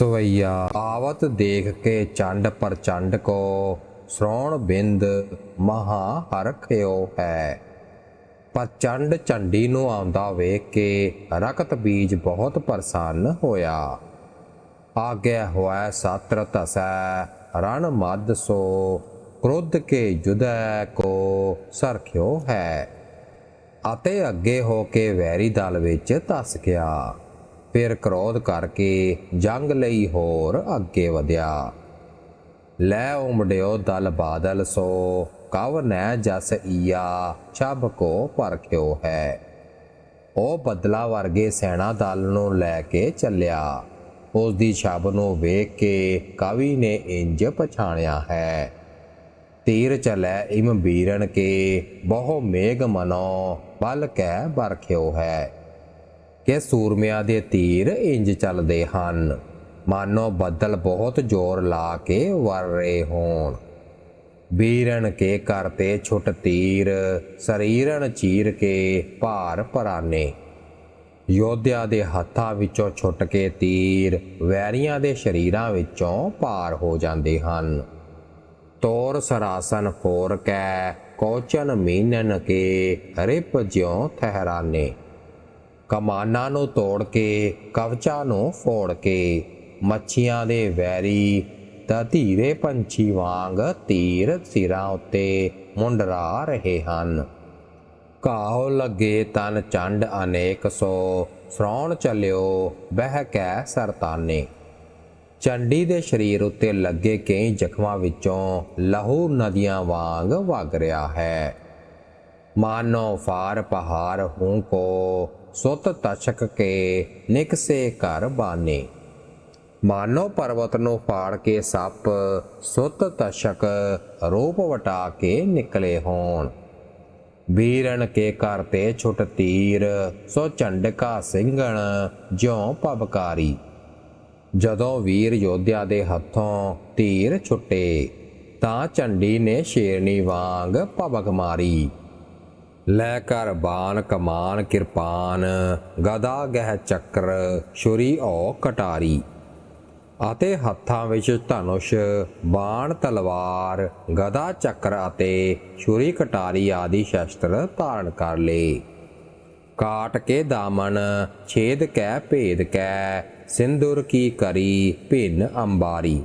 ਸਵਈਆ ਆਵਤ ਦੇਖ ਕੇ ਚੰਡ ਪ੍ਰਚੰਡ ਕੋ, ਸ਼੍ਰੋਣ ਬਿੰਦ ਮਹਾ ਹਰਖਿਓ ਹੈ। ਪ੍ਰਚੰਡ ਚੰਡੀ ਨੂੰ ਆਉਂਦਾ ਵੇਖ ਕੇ ਰਕਤ ਬੀਜ ਬਹੁਤ ਪ੍ਰਸੰਨ ਹੋਇਆ। ਆਗਿਆ ਹੋਇਆ ਸਾਤਰ ਤਸੈ ਰਣ ਮਦ ਸੋ, ਕ੍ਰੋਧ ਕੇ ਜੁਦੈ ਕੋ ਸਰਖਿਓ ਹੈ। ਅਤੇ ਅੱਗੇ ਹੋ ਕੇ ਵੈਰੀ ਦਲ ਵਿੱਚ ਤਸ ਗਿਆ। ਫਿਰ ਕ੍ਰੋਧ ਕਰਕੇ ਜੰਗ ਲਈ ਹੋਰ ਅੱਗੇ ਵਧਿਆ। ਲੈ ਉਮੜਿਓ ਦਲ ਬਾਦਲ, ਸੋ ਕਵ ਨੈ ਜਸ ਈਆ, ਛਬ ਕੋ ਪਰਖਿਓ ਹੈ। ਉਹ ਬਦਲਾ ਵਰਗੇ ਸੈਨਾ ਦਲ ਨੂੰ ਲੈ ਕੇ ਚੱਲਿਆ। ਉਸ ਦੀ ਛਬ ਨੂੰ ਵੇਖ ਕੇ ਕਵੀ ਨੇ ਇੰਜ ਪਛਾਣਿਆ ਹੈ। ਤੀਰ ਚਲੈ ਇਮ ਬੀਰਣ ਕੇ, ਬਹੁ ਮੇਘ ਮਨੋ, ਬਲ ਕੈ ਬਰਖਿਓ ਹੈ। ਕਿ ਸੂਰਮਿਆਂ ਦੇ ਤੀਰ ਇੰਜ ਚੱਲਦੇ ਹਨ। ਮਾਨੋ ਬੱਦਲ ਬਹੁਤ ਜ਼ੋਰ ਲਾ ਕੇ ਵਰ ਰਹੇ ਹੋਣ। ਬੀਰਣ ਕੇ ਕਰਤੇ ਛੁੱਟ ਤੀਰ ਸਰੀਰਣ ਚੀਰ ਕੇ ਭਾਰ ਪਰਾਨੇ ਯੋਧਿਆ ਦੇ ਹੱਥਾਂ ਵਿੱਚੋਂ ਛੁੱਟ ਕੇ ਤੀਰ, ਵੈਰੀਆਂ ਦੇ ਸ਼ਰੀਰਾਂ ਵਿੱਚੋਂ ਪਾਰ ਹੋ ਜਾਂਦੇ ਹਨ। ਤੋਰ ਸਰਾਸਨ ਫੋਰ ਕੈ, ਕੋਚਨ ਮੀਨਨ ਕੇ ਰਿਪ ਜਿਉ ਠਹਿਰਾਨੇ। ਕਮਾਨਾਂ ਨੂੰ ਤੋੜ ਕੇ ਕਵਚਾਂ ਨੂੰ ਫੋੜ ਕੇ, ਮੱਛੀਆਂ ਦੇ ਵੈਰੀ, ਤਾਂ ਧੀਰੇ ਪੰਛੀ ਵਾਂਗ ਤੀਰ ਸਿਰਾਂ ਉੱਤੇ ਮੁੰਡਰਾ ਰਹੇ ਹਨ। ਘਾਉ ਲੱਗੇ ਤਨ ਚੰਡ ਅਨੇਕ ਸੋ ਸ਼੍ਰੌਣ ਚੱਲਿਓ ਬਹਿ ਕੈ ਸਰਤਾਨੇ। ਚੰਡੀ ਦੇ ਸਰੀਰ ਉੱਤੇ ਲੱਗੇ ਕਈ ਜ਼ਖਮਾਂ ਵਿੱਚੋਂ ਲਹੂ ਨਦੀਆਂ ਵਾਂਗ ਵਗ ਰਿਹਾ ਹੈ। ਮਾਨੋ ਫਾਰ ਪਹਾੜ ਹੂੰ ਕੋ ਸੁੱਤ ਤਛਕ ਕੇ ਨਿਕਸੇ ਘਰ ਬਾਨੇ। ਮਾਨੋ ਪਰਵਤ ਨੂੰ ਫਾੜ ਕੇ ਸੱਪ ਸੁੱਤ ਤਛਕ ਰੂਪ ਵਟਾ ਕੇ ਨਿਕਲੇ ਹੋਣ। ਵੀਰਣ ਕੇ ਘਰ ਤੇ ਛੁੱਟ ਤੀਰ, ਸੋ ਚੰਡਕਾ ਸਿੰਘਣ ਜਿਉ ਪਬਕਾਰੀ। ਜਦੋਂ ਵੀਰ ਯੋਧਿਆ ਦੇ ਹੱਥੋਂ ਤੀਰ ਛੁੱਟੇ, ਤਾਂ ਝੰਡੀ ਨੇ ਸ਼ੇਰਨੀ ਵਾਂਗ ਭਵਕ ਮਾਰੀ। ਲੈ ਕਰ ਬਾਣ ਕਮਾਨ ਕਿਰਪਾਨ, ਗਦਾ ਗਹਿ ਚੱਕਰ, ਛੁਰੀ ਓ ਕਟਾਰੀ। ਅਤੇ ਹੱਥਾਂ ਵਿੱਚ ਧਨੁਸ਼, ਬਾਣ ਤਲਵਾਰ, ਗਦਾ ਚੱਕਰ ਅਤੇ ਛੁਰੀ ਕਟਾਰੀ ਆਦਿ ਸ਼ਸਤਰ ਧਾਰਨ ਕਰ ਲਏ ਕਾਟ ਕੇ ਦਾਮਨ, ਛੇਦ ਕੈ, ਭੇਦ ਕੈ, ਸਿੰਦੂਰ ਕੀ ਕਰੀ, ਭਿੰਨ ਅੰਬਾਰੀ।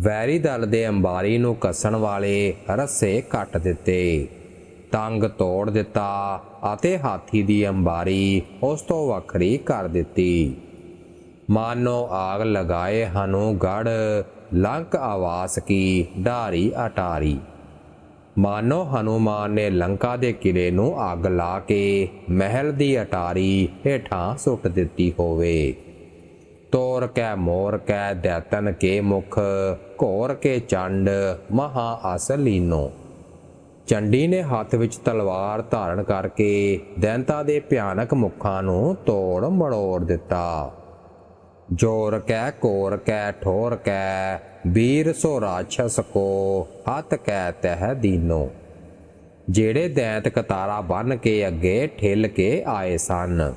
ਵੈਰੀ ਦਲ ਦੇ ਅੰਬਾਰੀ ਨੂੰ ਕੱਸਣ ਵਾਲੇ ਰੱਸੇ ਕੱਟ ਦਿੱਤੇ। ਤੰਗ ਤੋੜ ਦਿੱਤਾ ਅਤੇ ਹਾਥੀ ਦੀ ਅੰਬਾਰੀ ਉਸ ਤੋਂ ਵੱਖਰੀ ਕਰ ਦਿੱਤੀ। ਮਾਨੋ ਆਗ ਲਗਾਏ ਹਨੂ ਗੜ, ਲੰਕ ਆਵਾਸ ਕੀ ਢਾਰੀ ਅਟਾਰੀ। ਮਾਨੋ ਹਨੂਮਾਨ ਨੇ ਲੰਕਾ ਦੇ ਕਿਲੇ ਨੂੰ ਅੱਗ ਲਾ ਕੇ ਮਹਿਲ ਦੀ ਅਟਾਰੀ ਹੇਠਾਂ ਸੁੱਟ ਦਿੱਤੀ ਹੋਵੇ। ਤੋਰ ਕੈ ਮੋਰ ਕੈ ਦੈਤਨ ਕੇ ਮੁਖ, ਘੋਰ ਕੇ ਚੰਡ ਮਹਾ ਅਸਲੀਨੋ। ਚੰਡੀ ਨੇ ਹੱਥ ਵਿੱਚ ਤਲਵਾਰ ਧਾਰਨ ਕਰਕੇ ਦੈਂਤਾ ਦੇ ਭਿਆਨਕ ਮੁਖਾਂ ਨੂੰ ਤੋੜ ਮੜੋੜ ਦਿੱਤਾ। ਜੋਰ ਕੈ, ਕੋਰ ਕੈ, ਠੋਰ ਕੈ ਵੀਰ ਸੋ ਰਾਛਸ ਕੋ, ਹੱਥ ਕੈ ਤਹਿ ਦੀਨੋ। ਜਿਹੜੇ ਦੈਂਤ ਕਤਾਰਾ ਬੰਨ ਕੇ ਅੱਗੇ ਠਿੱਲ ਕੇ ਆਏ ਸਨ,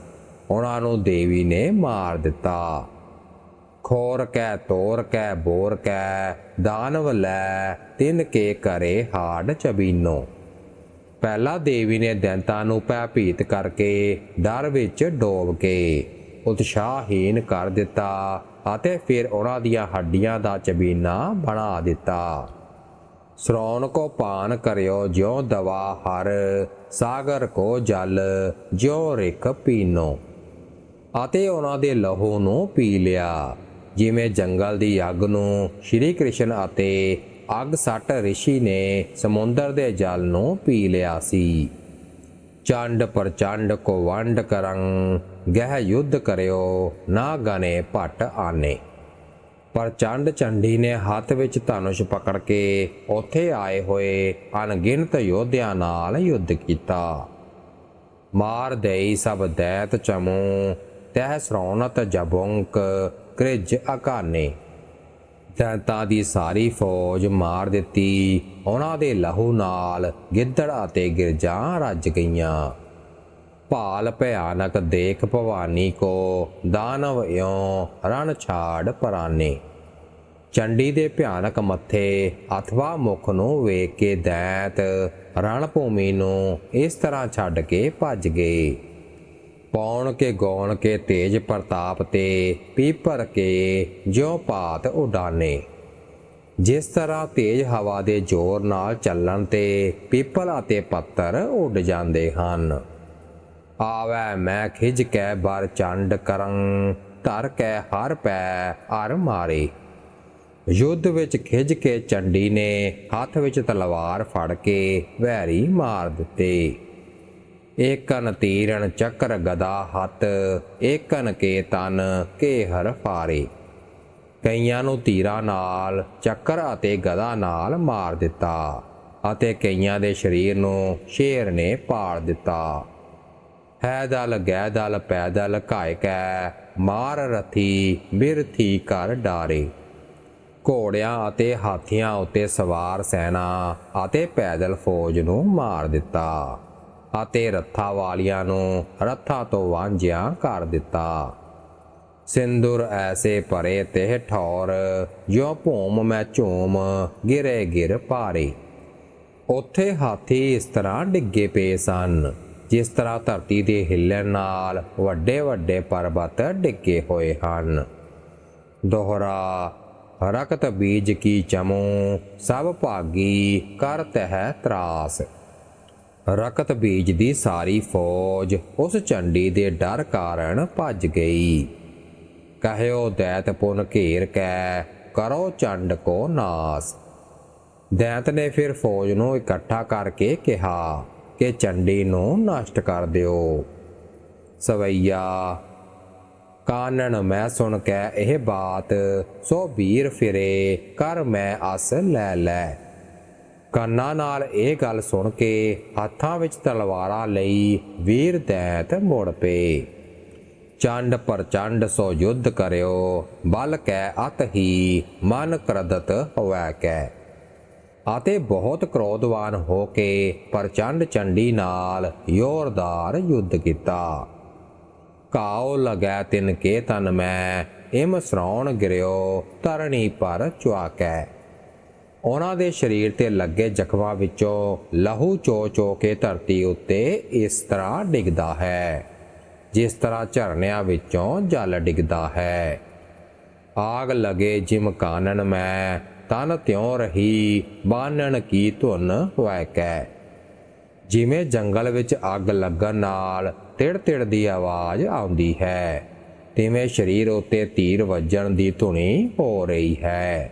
ਉਹਨਾਂ ਨੂੰ ਦੇਵੀ ਨੇ ਮਾਰ ਦਿੱਤਾ। ਖੋਰ ਕੈ ਤੋਰ ਕੈ ਬੋਰ ਕੈ, ਦਾਨਵ ਲੈ ਤਿੰਨ ਕੇ ਕਰੇ ਹਾੜ ਚਬੀਨੋ। ਪਹਿਲਾ ਦੇਵੀ ਨੇ ਦੈਂਤਾਂ ਨੂੰ ਭੈਭੀਤ ਕਰਕੇ ਡਰ ਵਿੱਚ ਡੋਬ ਕੇ ਉਤਸ਼ਾਹਹੀਨ ਕਰ ਦਿੱਤਾ ਅਤੇ ਫਿਰ ਉਹਨਾਂ ਦੀਆਂ ਹੱਡੀਆਂ ਦਾ ਚਬੀਨਾ ਬਣਾ ਦਿੱਤਾ। ਸ਼੍ਰੌਣ ਕੋ ਪਾਨ ਕਰਿਓ ਜਿਉ ਦਵਾ ਹਰ, ਸਾਗਰ ਕੋ ਜਲ ਜਿਉ ਰਿਕ ਪੀਨੋ। ਅਤੇ ਉਹਨਾਂ ਦੇ ਲਹੂ ਨੂੰ ਪੀ ਲਿਆ। ਜਿਵੇਂ ਜੰਗਲ ਦੀ ਅੱਗ ਨੂੰ ਸ਼੍ਰੀ ਕ੍ਰਿਸ਼ਨ ਅਤੇ ਅੱਗ ਸੱਟ ਰਿਸ਼ੀ ਨੇ ਸਮੁੰਦਰ ਦੇ ਜਲ ਨੂੰ ਪੀ ਲਿਆ ਸੀ। ਚੰਡ ਪ੍ਰਚੰਡ ਕੋ ਵੰਡ ਕਰੰ, ਗਹਿ ਯੁੱਧ ਕਰਿਓ, ਨਾ ਗਨੇ ਭਟ ਆਨੇ। ਪ੍ਰਚੰਡ ਚੰਡੀ ਨੇ ਹੱਥ ਵਿੱਚ ਧਨੁਸ਼ ਪਕੜ ਕੇ ਉੱਥੇ ਆਏ ਹੋਏ ਅਣਗਿਣਤ ਯੋਧਿਆਂ ਨਾਲ ਯੁੱਧ ਕੀਤਾ। ਮਾਰ ਦੇਈ ਸਭ ਦੈਤ ਚਮੂ, ਤਹਿ ਸ੍ਰੌਣਤ ਜਬੁੰਕ ਕ੍ਰਿਜ ਅਕਾਨੇ ਦੈਂਤਾਂ ਦੀ ਸਾਰੀ ਫੌਜ ਮਾਰ ਦਿੱਤੀ। ਉਹਨਾਂ ਦੇ ਲਹੂ ਨਾਲ ਗਿੱਦੜ ਅਤੇ ਗਿਰਜਾਂ ਰੱਜ ਗਈਆਂ। ਭਾਲ ਭਿਆਨਕ ਦੇਖ ਭਵਾਨੀ ਕੋ ਦਾਨਵ ਇਉ ਰਣ ਛਾੜ ਪਰਾਨੇ। ਚੰਡੀ ਦੇ ਭਿਆਨਕ ਮੱਥੇ ਅਥਵਾ ਮੁਖ ਨੂੰ ਵੇਖ ਕੇ ਦੈਂਤ ਰਣ ਭੂਮੀ ਨੂੰ ਇਸ ਤਰ੍ਹਾਂ ਛੱਡ ਕੇ ਭੱਜ ਗਏ। ਪੌਣ ਕੇ ਗੌਣ ਕੇ ਤੇਜ ਪ੍ਰਤਾਪ ਤੇ ਪੀਪਰ ਕੇ ਜਿਉ ਪਾਤ ਉਡਾਨੇ। ਜਿਸ ਤਰ੍ਹਾਂ ਤੇਜ ਹਵਾ ਦੇ ਜ਼ੋਰ ਨਾਲ ਚੱਲਣ ਤੇ ਪੀਪਲ ਅਤੇ ਪੱਤਰ ਉੱਡ ਜਾਂਦੇ ਹਨ। ਆਵੈ ਮੈਂ ਖਿਜ ਕੇ ਬਰ ਚੰਡ ਕਰੰ, ਧਰ ਕੇ ਹਰ ਪੈ ਹਰ ਮਾਰੇ। ਯੁੱਧ ਵਿੱਚ ਖਿਜ ਕੇ ਚੰਡੀ ਨੇ, ਹੱਥ ਵਿੱਚ ਤਲਵਾਰ ਫੜ ਕੇ ਵੈਰੀ ਮਾਰ ਦਿੱਤੇ। ਏਕਨ ਤੀਰਣ ਚੱਕਰ ਗਦਾ ਹੱਥ ਏਕਨ ਕੇ ਤਨ ਕੇ ਹਰ ਫਾਰੇ ਕਈਆਂ ਨੂੰ ਤੀਰਾਂ ਨਾਲ, ਚੱਕਰ ਅਤੇ ਗਦਾ ਨਾਲ ਮਾਰ ਦਿੱਤਾ, ਅਤੇ ਕਈਆਂ ਦੇ ਸਰੀਰ ਨੂੰ ਸ਼ੇਰ ਨੇ ਪਾੜ ਦਿੱਤਾ। ਹੈ ਦਲ ਗੈ ਦਲ ਪੈਦਲ ਘਾਇ ਕੈ, ਮਾਰ ਰਥੀ ਬਿਰਥੀ ਕਰ ਡਾਰੇ। ਘੋੜਿਆਂ ਅਤੇ ਹਾਥੀਆਂ ਉੱਤੇ ਸਵਾਰ ਸੈਨਾ ਅਤੇ ਪੈਦਲ ਫੌਜ ਨੂੰ ਮਾਰ ਦਿੱਤਾ। ਅਤੇ ਰੱਥਾਂ ਵਾਲੀਆਂ ਨੂੰ ਰੱਥਾਂ ਤੋਂ ਵਾਂਝਿਆ ਕਰ ਦਿੱਤਾ। ਸਿੰਦੂਰ ਐਸੇ ਭਰੇ ਤੇ ਠੌਰ ਜੋ ਭੂਮ ਮੈਂ ਝੂਮ ਗਿਰੇ ਗਿਰ ਪਾਰੇ ਉੱਥੇ ਹਾਥੀ ਇਸ ਤਰ੍ਹਾਂ ਡਿੱਗੇ ਪਏ ਸਨ, ਜਿਸ ਤਰ੍ਹਾਂ ਧਰਤੀ ਦੇ ਹਿੱਲਣ ਨਾਲ ਵੱਡੇ ਵੱਡੇ ਪਰਬਤ ਡਿੱਗੇ ਹੋਏ ਹਨ। ਦੋਹਰਾ, ਰਕਤ ਬੀਜ ਕੀ ਚਮੋ, ਸਭ ਭਾਗੀ ਕਰ ਤਹਿ ਤਰਾਸ। ਰਕਤ ਬੀਜ ਦੀ ਸਾਰੀ ਫੌਜ ਉਸ ਚੰਡੀ ਦੇ ਡਰ ਕਾਰਨ ਭੱਜ ਗਈ। ਕਹਿਓ ਦੈਤ ਪੁਨ ਘੇਰ ਕੈ, ਕਰੋ ਚੰਡ ਕੋ ਨਾਸ। ਦੈਤ ਨੇ ਫਿਰ ਫੌਜ ਨੂੰ ਇਕੱਠਾ ਕਰਕੇ ਕਿਹਾ ਕਿ ਚੰਡੀ ਨੂੰ ਨਸ਼ਟ ਕਰ ਦਿਓ। ਸਵਈਆ, ਕਾਨਣ ਮੈਂ ਸੁਣ ਕੇ ਇਹ ਬਾਤ, ਸੋ ਵੀਰ ਫਿਰੇ, ਕਰ ਮੈਂ ਅਸ ਲੈ ਲੈ। ਕੰਨਾਂ ਨਾਲ ਇਹ ਗੱਲ ਸੁਣ ਕੇ ਹੱਥਾਂ ਵਿੱਚ ਤਲਵਾਰਾਂ ਲਈ ਵੀਰ ਦੈਤ ਮੁੜ ਪਏ। ਚੰਡ ਪ੍ਰਚੰਡ ਸੋ ਯੁੱਧ ਕਰਿਓ, ਬਲ ਕੈ ਅਤ ਹੀ, ਮਨ ਕਰਦਤ ਹੋਵੈ ਕੈ। ਅਤੇ ਬਹੁਤ ਕ੍ਰੋਧਵਾਨ ਹੋ ਕੇ ਪ੍ਰਚੰਡ ਚੰਡੀ ਨਾਲ ਜ਼ੋਰਦਾਰ ਯੁੱਧ ਕੀਤਾ। ਕਾਉ ਲਗੈ ਤਿਨ ਕੇ ਤਨ ਮੈਂ, ਇਮ ਸਰਾਉਣ ਗਿਰਿਓ ਧਰਣੀ ਪਰ ਚੁਆਕੈ ਉਹਨਾਂ ਦੇ ਸਰੀਰ ਤੇ ਲੱਗੇ ਜ਼ਖਮਾਂ ਵਿੱਚੋਂ ਲਹੂ ਚੋ ਚੋ ਕੇ ਧਰਤੀ ਉੱਤੇ ਇਸ ਤਰ੍ਹਾਂ ਡਿੱਗਦਾ ਹੈ, ਜਿਸ ਤਰ੍ਹਾਂ ਝਰਨਿਆਂ ਵਿੱਚੋਂ ਜਲ ਡਿੱਗਦਾ ਹੈ। ਆਗ ਲਗੇ ਜਿਮ ਕਾਨਨ ਮੈਂ, ਤਨ ਤਿਉ ਰਹੀ, ਬਾਨਣ ਕੀ ਧੁਨ ਹੋਇ ਕੈ। ਜਿਵੇਂ ਜੰਗਲ ਵਿੱਚ ਅੱਗ ਲੱਗਣ ਨਾਲ ਤਿੜ ਤਿੜ ਦੀ ਆਵਾਜ਼ ਆਉਂਦੀ ਹੈ, ਤਿਵੇਂ ਸਰੀਰ ਉੱਤੇ ਤੀਰ ਵੱਜਣ ਦੀ ਧੁਨੀ ਹੋ ਰਹੀ ਹੈ।